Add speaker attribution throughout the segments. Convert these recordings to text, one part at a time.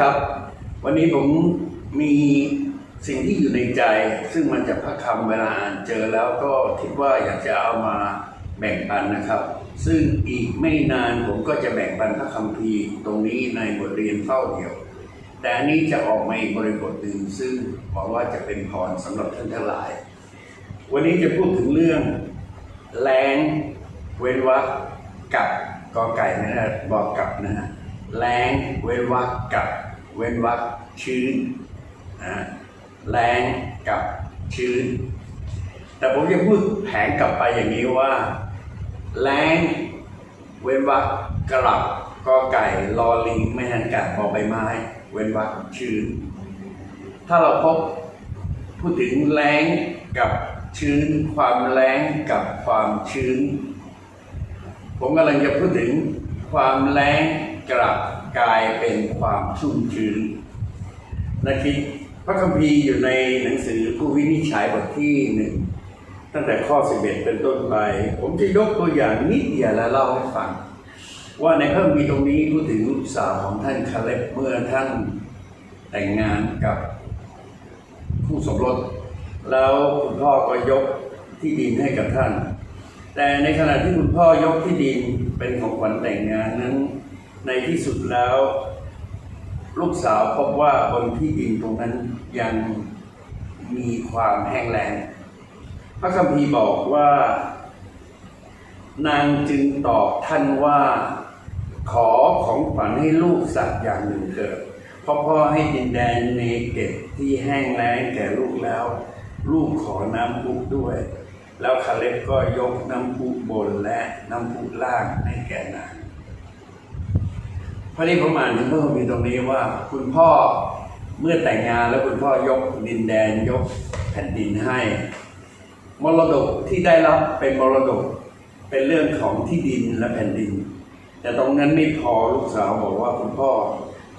Speaker 1: ครับ วันนี้ผมมีสิ่งที่อยู่ในใจ ซึ่งมันจากพระคำเวลาอ่านเจอแล้วก็คิดว่าอยากจะเอามาแบ่งปันนะครับ ซึ่งอีกไม่นานผมก็จะแบ่งปันพระคัมภีตรงนี้ในบทเรียนเฝ้าเดียว แต่อันนี้จะออกมาอีกบริบทหนึ่งซึ่งหวังว่าจะเป็นพรสำหรับท่านทั้งหลาย วันนี้จะพูดถึงเรื่องแรงเว้นวรรคกับกอไก่นะฮะบอกกับนะฮะ แรงเว้นวรรคกับเว้นวรรคชื้นนะแรงกับชื้น แต่ผมจะพูดแผงกลับไปอย่างนี้ว่า แรงเว้นวรรคกลับกอไก่ลอลิงไม่หันกัดบอใบไม้ เว้นวรรคชื้น ถ้าเราพบพูดถึงแรงกับชื้น ความแรงกับความชื้น ผมกำลังจะพูดถึงความแรง กลับกลายเป็นความชุ่มชื้นนะครับพระคัมภีร์อยู่ในหนังสือผู้วินิจฉัยบทที่หนึ่งตั้งแต่ข้อ 11 เป็นต้นไป ผมจะยกตัวอย่างนิดเดียวแล้วเล่าให้ฟัง ว่าในพระคัมภีร์ตรงนี้พูดถึงลูกสาวของท่านคาเล็บเมื่อท่านแต่งงานกับคู่สมรสแล้วคุณพ่อก็ยกที่ดินให้กับท่าน แต่ในขณะที่คุณพ่อยกที่ดินเป็นของขวัญแต่งงานนั้น ในที่สุดแล้ว ลูกสาวพบว่าบนที่ดินตรงนั้นยังมีความแห้งแล้งพระคัมภีร์บอกว่า นางจึงตอบท่านว่า ขอของขวัญให้ลูกสักอย่างหนึ่งเถิดเพราะพ่อให้ดินแดนเนเกตที่แห้งแล้งแก่ลูกแล้ว ลูกขอน้ำพุด้วย แล้วคาเล็บก็ยกน้ำพุบนและน้ำพุล่างให้แก่นาง พระนี้ผมอ่านถึงเมื่อมีตรงนี้ว่า คุณพ่อเมื่อแต่งงานแล้วคุณพ่อยกดินแดนยกแผ่นดินให้ มรดกที่ได้รับเป็นมรดกเป็นเรื่องของที่ดินและแผ่นดิน แต่ตรงนั้นไม่พอลูกสาวบอกว่าคุณพ่อ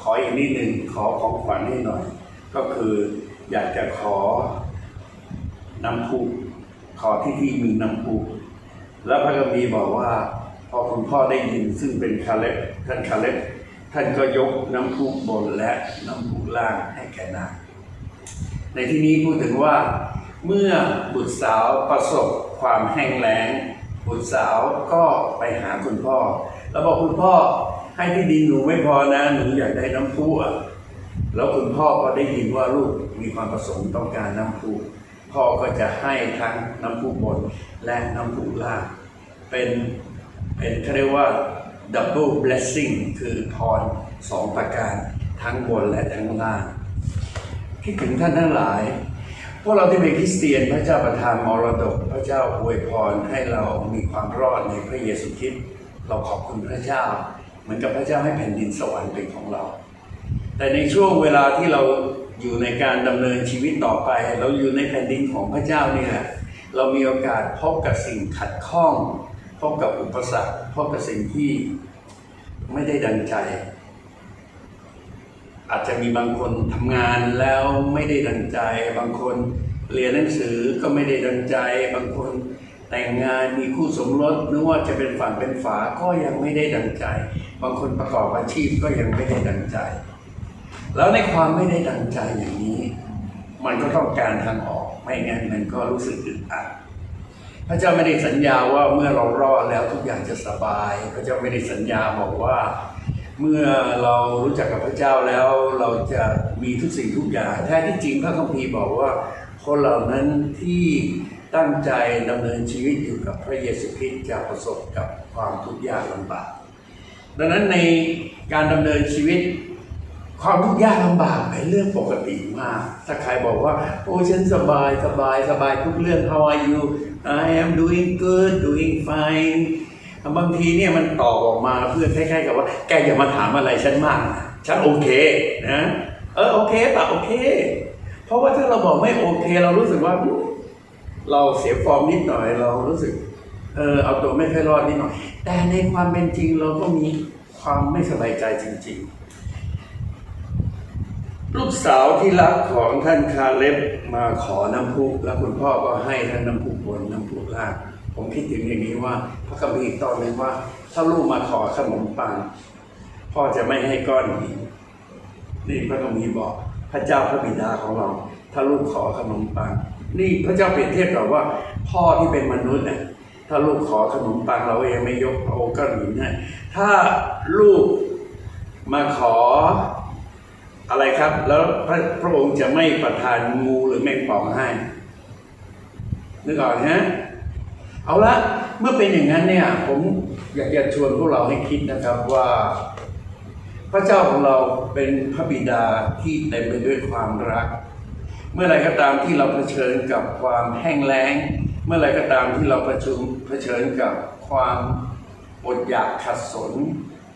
Speaker 1: ขออีกนิดหนึ่งขอของขวัญให้หน่อย ก็คืออยากจะขอน้ำพุขอที่ที่มีน้ำพุแล้วพระกบีบอกว่าพอคุณพ่อได้ยินซึ่งเป็นคาเล็บท่านคาเล็บ ท่านก็ยกน้ำพุบนและน้ำพุล่างให้แก่นางในที่นี้พูดถึงว่า เมื่อบุตรสาวประสบความแห้งแล้ง บุตรสาวก็ไปหาคุณพ่อ แล้วบอกคุณพ่อให้ที่ดินหนูไม่พอนะหนูอยากได้น้ำพุอะแล้วคุณพ่อก็ได้ยินว่าลูกมีความประสงค์ต้องการน้ำพุพ่อก็จะให้ทั้งน้ำพุบนและน้ำพุล่างเป็นเป็นเขาเรียกว่า double blessing คือพรสองประการทั้งบนและทั้งล่างคิดถึงท่านทั้งหลาย พวกเราที่เป็นคริสเตียนพระเจ้าประทานมรดก พระเจ้าอวยพรให้เรามีความรอดในพระเยซูคริสต์เราขอบคุณพระเจ้า เหมือนกับพระเจ้าให้แผ่นดินสวรรค์เป็นของเรา แต่ในช่วงเวลาที่เราอยู่ในการดำเนินชีวิตต่อไป เราอยู่ในแผ่นดินของพระเจ้านี่แหละเรามีโอกาสพบกับสิ่งขัดข้อง พบกับอุปสรรคพบกับสิ่งที่ไม่ได้ดังใจ อาจจะมีบางคนทำงานแล้วไม่ได้ดังใจ บางคนเรียนหนังสือก็ไม่ได้ดังใจ บางคนแต่งงานมีคู่สมรสนึกว่าจะเป็นฝั่งเป็นฝาก็ยังไม่ได้ดังใจ บางคนประกอบอาชีพก็ยังไม่ได้ดังใจ แล้วในความไม่ได้ดังใจอย่างนี้ มันก็ต้องการทางออกไม่งั้นมันก็รู้สึกอึดอัด พระเจ้าไม่ได้สัญญาว่าเมื่อเรารอดแล้วทุกอย่างจะสบาย พระเจ้าไม่ได้สัญญาบอกว่า เมื่อเรารู้จักกับพระเจ้าแล้วเราจะมีทุกสิ่งทุกอย่างแท้ที่จริงพระคัมภีร์บอกว่าคนเหล่านั้นที่ตั้งใจดำเนินชีวิตอยู่กับพระเยซูคริสต์จะประสบกับความทุกข์ยากลำบากดังนั้นในการดำเนินชีวิต ความทุกข์ยากลำบากเป็นเรื่องปกติมาก ถ้าใครบอกว่า โอ้ฉันสบายสบายสบายทุกเรื่อง how are you I am doing good doing fine บางทีเนี่ยมันตอบออกมาเพื่อคล้ายๆกับว่า แกอย่ามาถามอะไรฉันมากนะฉันโอเคนะเออโอเคปะโอเค เพราะว่าถ้าเราบอกไม่โอเค เรารู้สึกว่า เราเสียฟอร์มนิดหน่อย เรารู้สึกเออเอาตัวไม่ค่อยรอดนิดหน่อย แต่ในความเป็นจริงเราก็มีความไม่สบายใจจริง ๆ ลูกสาวที่รักของท่านคาเล็บมาขอน้ำพุแล้วคุณพ่อก็ให้ทั้งน้ำพุบนน้ำพุล่างผมคิดถึงอย่างนี้ว่าพระคัมภีร์อีกตอนนึงว่า ถ้าลูกมาขอขนมปังพ่อจะไม่ให้ก้อนหินนี่พระคัมภีร์บอกพระเจ้าพระบิดาของเรา ถ้าลูกขอขนมปัง นี่พระเจ้าเปรียบเทียบกับว่า พ่อที่เป็นมนุษย์เนี่ยถ้าลูกขอขนมปังเราก็ยังไม่ยกโอาก้อนหินให้ถ้าลูกมาขอ อะไรครับ แล้วพระพระองค์จะไม่ประทานงูหรือแมงป่องให้นึกออกฮะเอาละเมื่อเป็นอย่างนั้นเนี่ย ผมอยากจะชวนพวกเราให้คิดนะครับว่า พระเจ้าของเราเป็นพระบิดาที่เต็มไปด้วยความรัก เมื่อไรก็ตามที่เราเผชิญกับความแห้งแล้ง เมื่อไรก็ตามที่เราเผชิญเผชิญกับความอดอยากขัดสน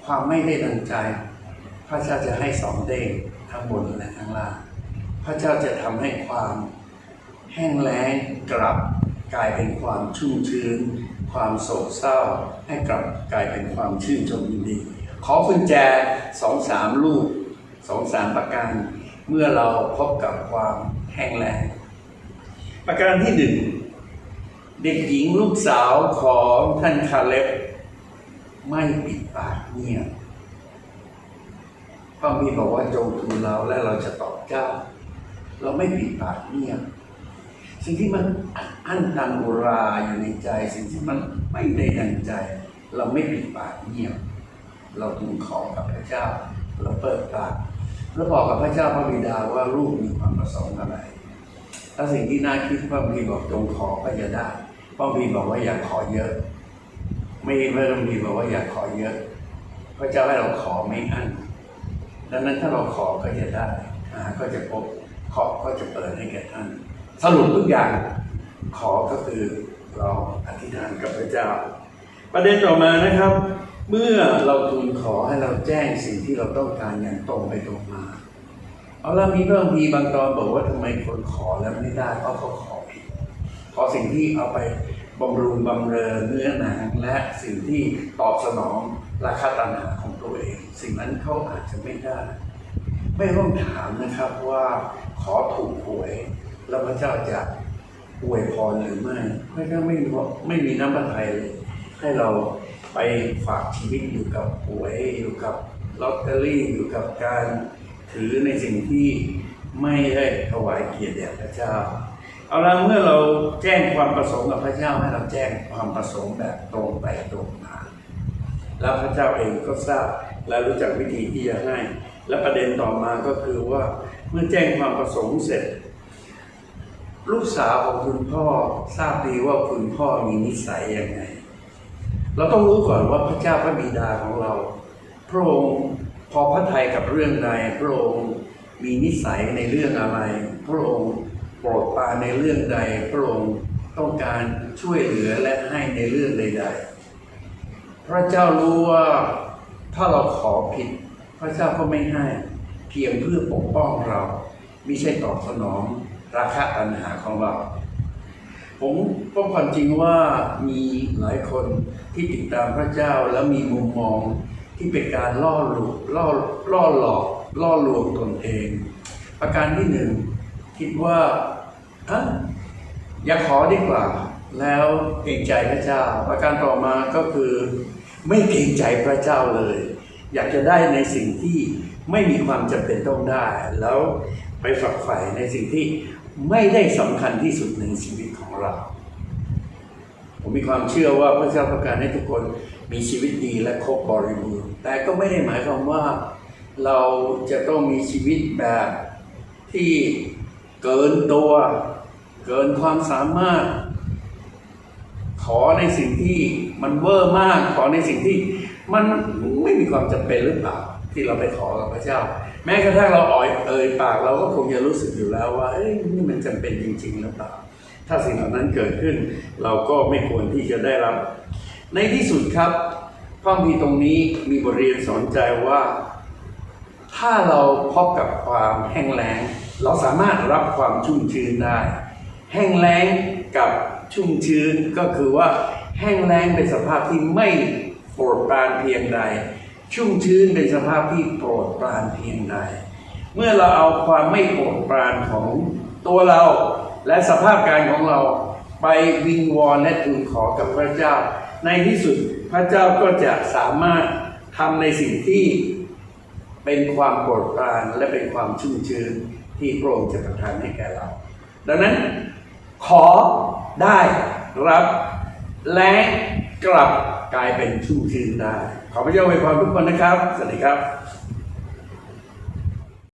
Speaker 1: ความไม่ได้ดังใจ พระเจ้าจะให้สองเด้ง ทั้งบนและทั้งล่าง พระเจ้าจะทำให้ความแห้งแล้งกลับกลายเป็นความชุ่มชื้น ความโศกเศร้า ให้กลับกลายเป็นความชื่นชมยินดี ขอกุญแจสองสามลูกสองสามประการ เมื่อเราพบกับความแห้งแล้งประการที่หนึ่งเด็กหญิงลูกสาวของท่านคาเล็บไม่ปิดปากเงียบ พระมีบอกว่าจงทูลเราและเราจะตอบเจ้า เราไม่ปิดปากเงียบสิ่งที่มันอั้นตันอุราอยู่ในใจ สิ่งที่มันไม่ได้ดังใจ เราไม่ปิดปากเงียบ เราทูลขอกับพระเจ้า เราเปิดปากแล้วบอกกับพระเจ้าพระบิดาว่าลูกมีความประสงค์อะไรถ้าสิ่งที่น่าคิดพระบีบอกจงขอก็จะได้พระบีบอกว่าอย่าขอเยอะ ไม่พระบีบอกว่าอย่าขอเยอะ พระเจ้าให้เราขอไม่อั้น ดังนั้นถ้าเราขอก็จะได้ก็จะพบขอก็จะเปิดให้แก่ท่าน สรุปทุกอย่างขอก็คือเราอธิษฐานกับพระเจ้า ประเด็นต่อมานะครับ เมื่อเราทูลขอให้เราแจ้งสิ่งที่เราต้องการอย่างตรงไปตรงมาเอาละมีเพิ่มมีบางตอนบอกว่าทำไมคนขอแล้วไม่ได้เพราะเขาขอผิดขอสิ่งที่เอาไปบำรุงบำเรอเนื้อหนังและสิ่งที่ตอบสนอง ราคาตัณหาของตัวเอง สิ่งนั้นเขาอาจจะไม่ได้ ไม่ต้องถามนะครับว่าขอถูกหวย แล้วพระเจ้าจะอวยพรหรือไม่พระเจ้าไม่มีไม่มีน้ำพระทัยเลยให้เราไปฝากชีวิตอยู่กับหวยอยู่กับลอตเตอรี่อยู่กับการถือในสิ่งที่ไม่ได้ถวายเกียรติแด่พระเจ้า เอาละเมื่อเราแจ้งความประสงค์กับพระเจ้าให้เราแจ้งความประสงค์แบบตรงไปตรงมา แล้วพระเจ้าเองก็ทราบและรู้จักวิธีที่จะให้ และประเด็นต่อมาก็คือว่าเมื่อแจ้งความประสงค์เสร็จ ลูกสาวของคุณพ่อทราบดีว่าคุณพ่อมีนิสัยยังไง เราต้องรู้ก่อนว่าพระเจ้าพระบิดาของเรา พระองค์พอพระทัยกับเรื่องใดพระองค์มีนิสัยในเรื่องอะไร พระองค์โปรดปรานในเรื่องใด พระองค์ต้องการช่วยเหลือและให้ในเรื่องใด ๆ พระเจ้ารู้ว่าถ้าเราขอผิด พระเจ้าก็ไม่ให้ เพียงเพื่อปกป้องเราไม่ใช่ตอบสนองราคะตัณหาของเรา ผมพบความจริงว่ามีหลายคนที่ติดตามพระเจ้าแล้วมีมุมมองที่เป็นการล่อหลอกล่อล่อหลอกล่อลวงตนเอง ประการที่หนึ่งคิดว่า อย่าขอดีกว่า แล้วเกรงใจพระเจ้า ประการต่อมาก็คือไม่เกรงใจพระเจ้าเลย อยากจะได้ในสิ่งที่ไม่มีความจำเป็นต้องได้ แล้วไปฝักใฝ่ในสิ่งที่ไม่ได้สำคัญที่สุดในชีวิตของเรา ผมมีความเชื่อว่าพระเจ้าต้องการให้ทุกคนมีชีวิตดีและครบบริบูรณ์แต่ก็ไม่ได้หมายความว่าเราจะต้องมีชีวิตแบบที่เกินตัว เกินความสามารถ ขอในสิ่งที่มันเวอร์มาก ขอในสิ่งที่มันไม่มีความจำเป็นหรือเปล่า ที่เราไปขอกับพระเจ้า แม้กระทั่งเราอ่อยเอ่ยปากเราก็คงจะรู้สึกอยู่แล้วว่าเอ้ยนี่มันจำเป็นจริง ๆ หรือเปล่า ถ้าสิ่งเหล่านั้นเกิดขึ้น เราก็ไม่ควรที่จะได้รับ ในที่สุดครับพระมีตรงนี้มีบทเรียนสอนใจว่า ถ้าเราพบกับความแห้งแล้ง เราสามารถรับความชุ่มชื้นได้ แห้งแล้งกับชุ่มชื้นก็คือว่าแห้งแล้งเป็นสภาพที่ไม่โปรดปรานเพียงใด ชุ่มชื้นเป็นสภาพที่โปรดปรานเพียงใด เมื่อเราเอาความไม่โปรดปรานของตัวเราและสภาพการของเราไปวิงวอนและทูลขอกับพระเจ้า ในที่สุดพระเจ้าก็จะสามารถทำในสิ่งที่เป็นความโปรดปรานและเป็นความชุ่มชื้นที่พระองค์จะประทานให้แก่เรา ดังนั้น ขอได้รับและกลับกลายเป็นชู้ชื่นได้ ขอพระเจ้าอวยพรทุกคนนะครับ สวัสดีครับ